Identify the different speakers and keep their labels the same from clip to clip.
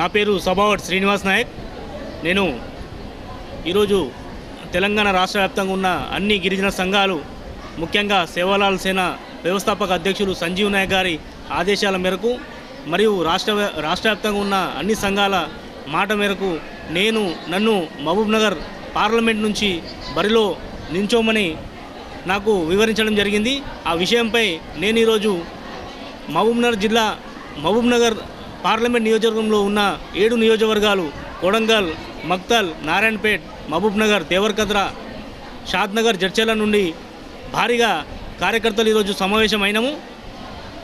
Speaker 1: నా పేరు సభావట్ శ్రీనివాస్ నాయక్. నేను ఈరోజు తెలంగాణ రాష్ట్ర వ్యాప్తంగా ఉన్న అన్ని గిరిజన సంఘాలు ముఖ్యంగా సేవాలాల్ సేన వ్యవస్థాపక అధ్యక్షులు సంజీవ్ నాయక్ గారి ఆదేశాల మేరకు మరియు రాష్ట్ర రాష్ట్ర వ్యాప్తంగా ఉన్న అన్ని సంఘాల మాట మేరకు నేను నన్ను మహబూబ్నగర్ పార్లమెంట్ నుంచి బరిలో నించోమని నాకు వివరించడం జరిగింది. ఆ విషయంపై నేను ఈరోజు మహబూబ్నగర్ జిల్లా మహబూబ్నగర్ పార్లమెంట్ నియోజకవర్గంలో ఉన్న ఏడు నియోజకవర్గాలు కొడంగల్ మక్తల్ నారాయణపేట్ మహబూబ్నగర్ దేవరకద్ర షాద్నగర్ జడ్చెల నుండి భారీగా కార్యకర్తలు ఈరోజు సమావేశమైనము.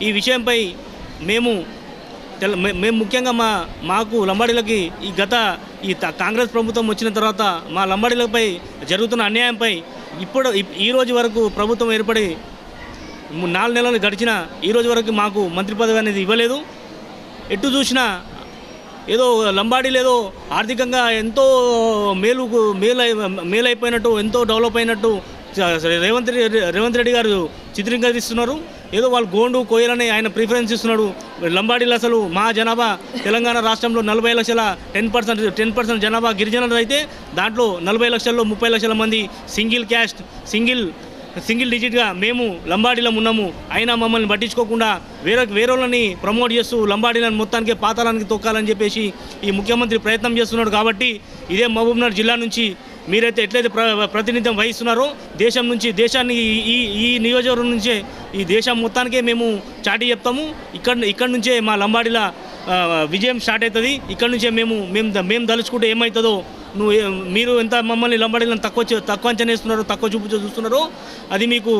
Speaker 1: ఈ విషయంపై మేము మే- మేము ముఖ్యంగా మా మాకు లంబాడీలకి ఈ గత ఈ కాంగ్రెస్ ప్రభుత్వం వచ్చిన తర్వాత మా లంబాడీలపై జరుగుతున్న అన్యాయంపై ఇప్పుడు ఇప్- ఈ రోజు వరకు ప్రభుత్వం ఏర్పడి నాలుగు నెలలు గడిచిన ఈ రోజు వరకు మాకు మంత్రి పదవి అనేది ఇవ్వలేదు. ఎటు చూసినా ఏదో లంబాడీలు ఏదో ఆర్థికంగా ఎంతో మేలు మేలు మేలు అయిపోయినట్టు ఎంతో డెవలప్ అయినట్టు రేవంత్ రెడ్డి రేవంత్ రెడ్డి గారు చిత్రీకరిస్తున్నారు ఏదో వాళ్ళు గోండు కోయలని ఆయన ప్రిఫరెన్స్ ఇస్తున్నాడు. లంబాడీలు అసలు మా జనాభా తెలంగాణ రాష్ట్రంలో నలభై లక్షల టెన్ పర్సెంట్ టెన్ పర్సెంట్ జనాభా గిరిజనులు అయితే దాంట్లో నలభై లక్షల్లో ముప్పై లక్షల మంది సింగిల్ క్యాస్ట్ సింగిల్ సింగిల్ డిజిట్గా మేము లంబాడీలం ఉన్నాము. అయినా మమ్మల్ని పట్టించుకోకుండా వేరే వేరేళ్ళని ప్రమోట్ చేస్తూ లంబాడీలను మొత్తానికి పాతాలానికి తొక్కాలని చెప్పేసి ఈ ముఖ్యమంత్రి ప్రయత్నం చేస్తున్నాడు కాబట్టి ఇదే మహబూబ్నగర్ జిల్లా నుంచి మీరైతే ఎట్లయితే ప్ర ప్రాతినిధ్యం వహిస్తున్నారో దేశం నుంచి దేశాన్ని ఈ- ఈ నియోజకవర్గం నుంచే ఈ దేశం మొత్తానికే మేము చాటి చెప్తాము. ఇక్కడ ఇక్కడ నుంచే మా లంబాడీల విజయం స్టార్ట్ అవుతుంది. ఇక్కడ నుంచే మేము మేము మేము దలుచుకుంటే ఏమవుతుందో నువ్వు మీరు ఎంత మమ్మల్ని లంబాడీలను తక్కువ తక్కువ అంచనా తక్కువ చూపు చూస్తున్నారో అది మీకు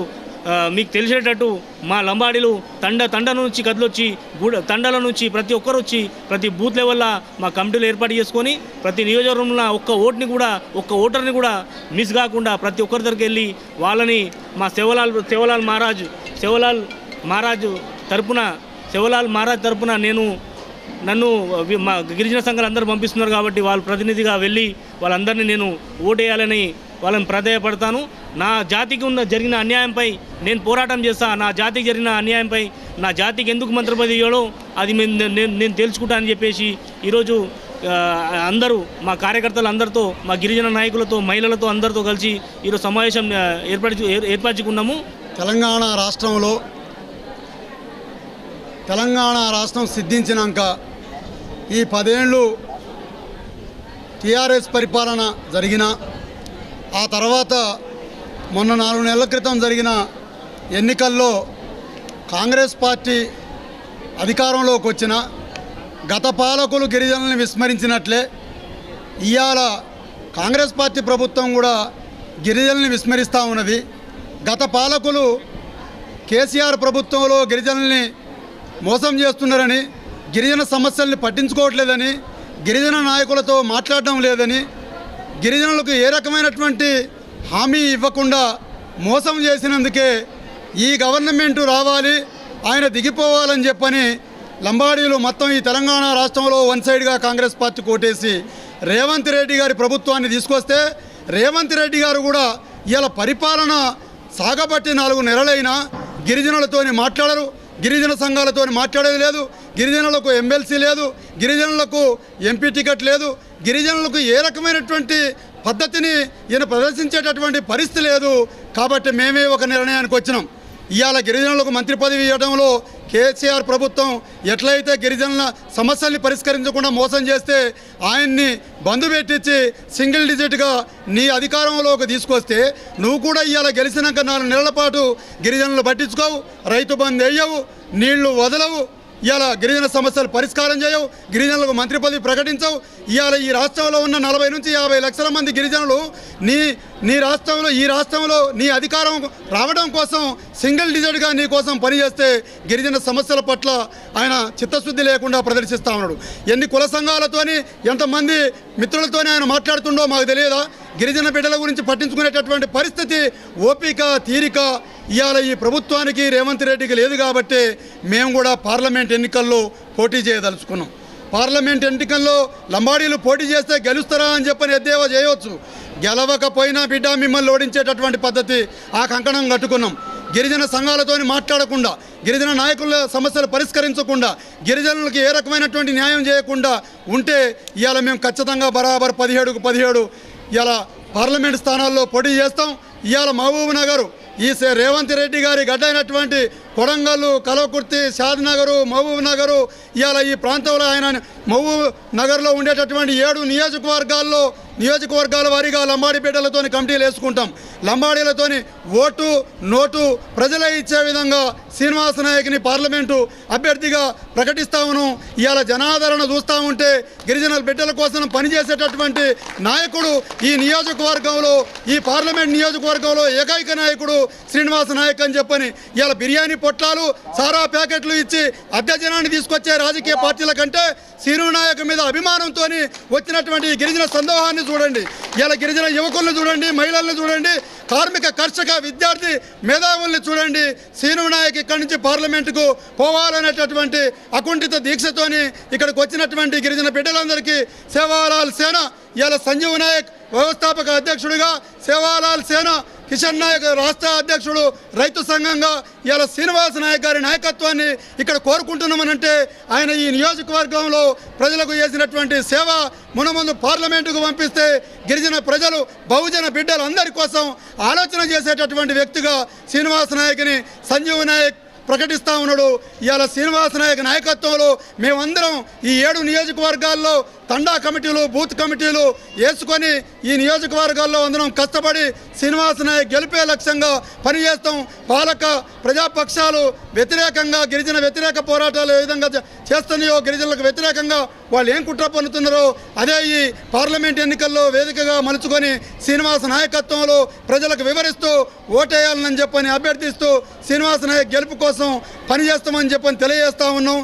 Speaker 1: మీకు తెలిసేటట్టు మా లంబాడీలు తండ తండ నుంచి కదిలొచ్చి గూడ తండల నుంచి ప్రతి ఒక్కరు వచ్చి ప్రతి బూత్ లెవెల్లో మా కమిటీలు ఏర్పాటు చేసుకొని ప్రతి నియోజకవర్గంలో ఒక్క ఓటుని కూడా ఒక్క ఓటర్ని కూడా మిస్ కాకుండా ప్రతి ఒక్కరి దగ్గరికి వెళ్ళి వాళ్ళని మా శివలాల్ శివలాల్ మహారాజ్ శివలాల్ మహారాజు తరపున శివలాల్ మహారాజ్ తరపున నేను నన్ను మా గిరిజన సంఘాలు అందరూ పంపిస్తున్నారు కాబట్టి వాళ్ళ ప్రతినిధిగా వెళ్ళి వాళ్ళందరినీ నేను ఓటేయాలని వాళ్ళని ప్రాధాయపడతాను నా జాతికి ఉన్న జరిగిన అన్యాయంపై నేను పోరాటం చేస్తా. నా జాతికి జరిగిన అన్యాయంపై నా జాతికి ఎందుకు మంత్రి ఇవ్వడో అది నేను నేను తెలుసుకుంటానని చెప్పేసి ఈరోజు అందరూ మా కార్యకర్తలు అందరితో మా గిరిజన నాయకులతో మహిళలతో అందరితో కలిసి ఈరోజు సమావేశం ఏర్పరచు ఏర్- ఏర్పరచుకున్నాము.
Speaker 2: తెలంగాణ రాష్ట్రంలో తెలంగాణ రాష్ట్రం సిద్ధించినాక ఈ పదేళ్ళు టీఆర్ఎస్ పరిపాలన జరిగిన ఆ తర్వాత మొన్న నాలుగు నెలల క్రితం జరిగిన ఎన్నికల్లో కాంగ్రెస్ పార్టీ అధికారంలోకి వచ్చిన గత పాలకులు గిరిజనుల్ని విస్మరించినట్లే ఇవాళ కాంగ్రెస్ పార్టీ ప్రభుత్వం కూడా గిరిజనుల్ని విస్మరిస్తూ ఉన్నది. గత పాలకులు కేసీఆర్ ప్రభుత్వంలో గిరిజనుల్ని మోసం చేస్తున్నారని గిరిజన సమస్యల్ని పట్టించుకోవట్లేదని గిరిజన నాయకులతో మాట్లాడడం లేదని గిరిజనులకు ఏ రకమైనటువంటి హామీ ఇవ్వకుండా మోసం చేసినందుకే ఈ గవర్నమెంట్ రావాలి ఆయన దిగిపోవాలని చెప్పని లంబాడీలు మొత్తం ఈ తెలంగాణ రాష్ట్రంలో వన్ సైడ్గా కాంగ్రెస్ పార్టీ కోటేసి రేవంత్ రెడ్డి గారి ప్రభుత్వాన్ని తీసుకొస్తే రేవంత్ రెడ్డి గారు కూడా ఇలా పరిపాలన సాగబట్టి నాలుగు నెలలైనా గిరిజనులతోని మాట్లాడరు. గిరిజన సంఘాలతో మాట్లాడేది లేదు. గిరిజనులకు ఎమ్మెల్సీ లేదు. గిరిజనులకు ఎంపీ టికెట్ లేదు. గిరిజనులకు ఏ రకమైనటువంటి పద్ధతిని ఈయన ప్రదర్శించేటటువంటి పరిస్థితి లేదు. కాబట్టి మేమే ఒక నిర్ణయానికి వచ్చినాం. ఇవాళ గిరిజనులకు మంత్రి పదవి ఇవ్వడంలో కేసీఆర్ ప్రభుత్వం ఎట్లయితే గిరిజనుల సమస్యల్ని పరిష్కరించకుండా మోసం చేస్తే ఆయన్ని బంధు పెట్టించి సింగిల్ డిజిట్గా నీ అధికారంలోకి తీసుకొస్తే నువ్వు కూడా ఇవాళ గెలిచినాక నాలుగు నెలల పాటు గిరిజనులు పట్టించుకోవు రైతు బంద్ వేయవు నీళ్ళు వదలవు. ఇవాళ గిరిజన సమస్యలు పరిష్కారం చేయవు గిరిజనులకు మంత్రి పదవి ప్రకటించవు. ఇవాళ ఈ రాష్ట్రంలో ఉన్న నలభై నుంచి యాభై లక్షల మంది గిరిజనులు నీ నీ రాష్ట్రంలో ఈ రాష్ట్రంలో నీ అధికారం రావడం కోసం సింగిల్ డిజిట్గా నీ కోసం పనిచేస్తే గిరిజన సమస్యల పట్ల ఆయన చిత్తశుద్ధి లేకుండా ప్రదర్శిస్తా ఉన్నాడు. ఎన్ని కుల సంఘాలతోని ఎంతమంది మిత్రులతోని ఆయన మాట్లాడుతుండో మాకు తెలియదా? గిరిజన బిడ్డల గురించి పట్టించుకునేటటువంటి పరిస్థితి ఓపిక తీరిక ఇవాళ ఈ ప్రభుత్వానికి రేవంత్ రెడ్డికి లేదు కాబట్టి మేము కూడా పార్లమెంట్ ఎన్నికల్లో పోటీ చేయదలుచుకున్నాం. పార్లమెంట్ ఎన్నికల్లో లంబాడీలు పోటీ చేస్తే గెలుస్తారా అని చెప్పని ఎద్దేవా చేయవచ్చు గెలవకపోయినా బిడ్డ మిమ్మల్ని ఓడించేటటువంటి పద్ధతి ఆ కంకణం కట్టుకున్నాం. గిరిజన సంఘాలతోని మాట్లాడకుండా గిరిజన నాయకుల సమస్యలు పరిష్కరించకుండా గిరిజనులకు ఏ రకమైనటువంటి న్యాయం చేయకుండా ఉంటే ఇవాళ మేము ఖచ్చితంగా బరాబర్ పదిహేడుకు పదిహేడు ఇలా పార్లమెంట్ స్థానాల్లో పోటీ చేస్తాం. ఇవాళ మహబూబ్ నగర్ ఈ రేవంత్ రెడ్డి గారి గడ్డ అయినటువంటి కొడంగల్ కలవకుర్తి షాద్ నగరు మహబూబ్ నగరు ఇవాళ ఈ ప్రాంతంలో ఆయన మహబూబ్ నగర్లో ఉండేటటువంటి ఏడు నియోజకవర్గాల్లో నియోజకవర్గాల వారీగా లంబాడిపేటలతో కమిటీలు వేసుకుంటాం. లంబాడీలతోని ఓటు నోటు ప్రజలే ఇచ్చే విధంగా శ్రీనివాస నాయక్ని పార్లమెంటు అభ్యర్థిగా ప్రకటిస్తా ఇవాళ జనాదరణ చూస్తూ ఉంటే గిరిజనుల బిడ్డల కోసం పనిచేసేటటువంటి నాయకుడు ఈ నియోజకవర్గంలో ఈ పార్లమెంట్ నియోజకవర్గంలో ఏకైక నాయకుడు శ్రీనివాస నాయక్ అని చెప్పని ఇవాళ బిర్యానీ పొట్లాలు సారా ప్యాకెట్లు ఇచ్చి అద్దె జనాన్ని తీసుకొచ్చే రాజకీయ పార్టీల కంటే శ్రీను మీద అభిమానంతో వచ్చినటువంటి గిరిజన సందోహాన్ని చూడండి. ఇలా గిరిజన యువకులను చూడండి మహిళలను చూడండి కార్మిక కర్షక విద్యార్థి మేధావుల్ని చూడండి. శ్రీను నాయక్ ఇక్కడి నుంచి పార్లమెంటుకు పోవాలనేటటువంటి అకుంఠిత దీక్షతోని ఇక్కడికి వచ్చినటువంటి గిరిజన బిడ్డలందరికీ సేవాలాల్ సేన ఇలా సంజీవ్ నాయక్ వ్యవస్థాపక అధ్యక్షుడిగా సేవాలాల్ సేన కిషన్ నాయక్ రాష్ట్ర అధ్యక్షుడు రైతు సంఘంగా ఇలా శ్రీనివాస నాయక్ గారి నాయకత్వాన్ని ఇక్కడ కోరుకుంటున్నామనంటే ఆయన ఈ నియోజకవర్గంలో ప్రజలకు చేసినటువంటి సేవ మునముందు పార్లమెంటుకు పంపిస్తే గిరిజన ప్రజలు బహుజన బిడ్డలందరి కోసం ఆలోచన చేసేటటువంటి వ్యక్తిగా శ్రీనివాస నాయక్ని సంజీవ్ నాయక్ ప్రకటిస్తా ఉన్నాడు. ఇవాళ శ్రీనివాస నాయక్ నాయకత్వంలో మేమందరం ఈ ఏడు నియోజకవర్గాల్లో తండా కమిటీలు బూత్ కమిటీలు వేసుకొని ఈ నియోజకవర్గాల్లో అందరం కష్టపడి శ్రీనివాస నాయక్ గెలిపే లక్ష్యంగా పనిచేస్తాం. పాలక ప్రజాపక్షాలు వ్యతిరేకంగా గిరిజన వ్యతిరేక పోరాటాలు ఏ విధంగా చేస్తున్నాయో గిరిజనులకు వ్యతిరేకంగా వాళ్ళు ఏం కుట్ర పన్నుతున్నారో అదే ఈ పార్లమెంట్ ఎన్నికల్లో వేదికగా మలుచుకొని శ్రీనివాస నాయకత్వంలో ప్రజలకు వివరిస్తూ ఓటేయాలని చెప్పని అభ్యర్థిస్తూ శ్రీనివాస నాయక్ గెలుపు కోసం పనిచేస్తామని చెప్పని తెలియజేస్తా ఉన్నాం.